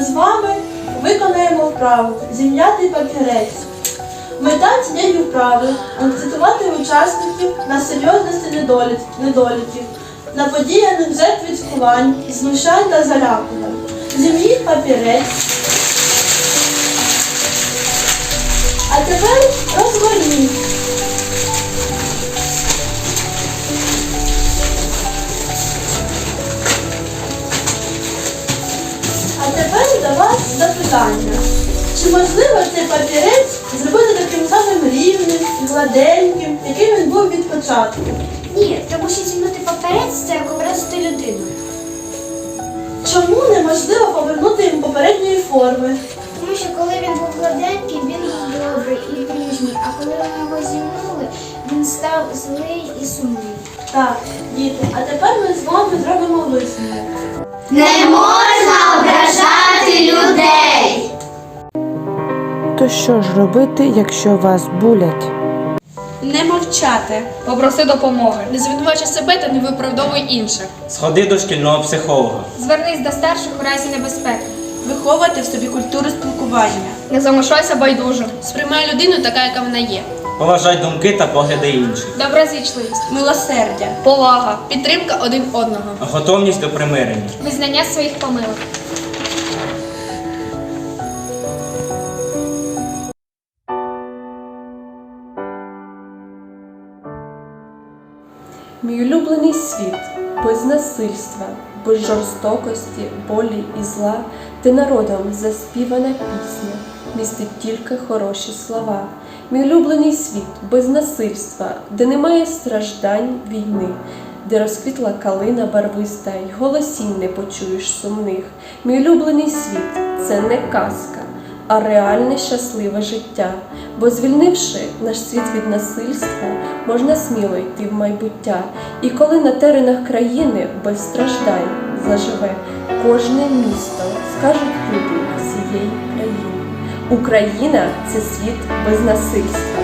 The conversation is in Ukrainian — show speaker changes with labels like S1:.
S1: з вами виконаємо вправу зім'ятий папірець. Мета цієї вправи акцентувати учасників на серйозності недоліків, на подіяних жертв відховань, знущань та залякувань. Зім'їть папірець. А тепер розгорніть. Запитання. Чи можливо цей папірець зробити таким самим рівним гладеньким, яким він був від початку?
S2: Ні, тому що зімнути паперець це як образити людину.
S1: Чому неможливо повернути їм попередньої форми?
S2: Тому що коли він був гладенький, він був добрий і дружній, а коли ми його зімнули, він став злий і сумний.
S1: Так, діти, а тепер ми з вами зробимо висновок.
S3: Не можна
S4: То що ж робити, якщо вас булять?
S5: Не мовчати.
S6: Попроси допомоги. Не звинувачуй себе та не виправдовуй інших.
S7: Сходи до шкільного психолога.
S6: Звернись до старших у разі небезпеки.
S5: Виховувати в собі культуру спілкування.
S6: Не залишайся байдужим.
S5: Сприймай людину така, яка вона є.
S7: Поважай думки та погляди інших.
S6: Доброзичливість,
S5: Милосердя.
S6: повага, підтримка один одного,
S7: Готовність до примирення.
S6: визнання своїх помилок.
S4: Мій улюблений світ без насильства, без жорстокості, болі і зла, де народом заспівана пісня, містить тільки хороші слова. Мій улюблений світ без насильства, де немає страждань війни, де розквітла калина барвиста, й голосінь не почуєш сумних. Мій улюблений світ це не казка, а реальне щасливе життя. Бо звільнивши наш світ від насильства, можна сміло йти в майбуття. І коли на теренах країни без страждань заживе кожне місто, скажуть люди всієї країни. Україна це світ без насильства.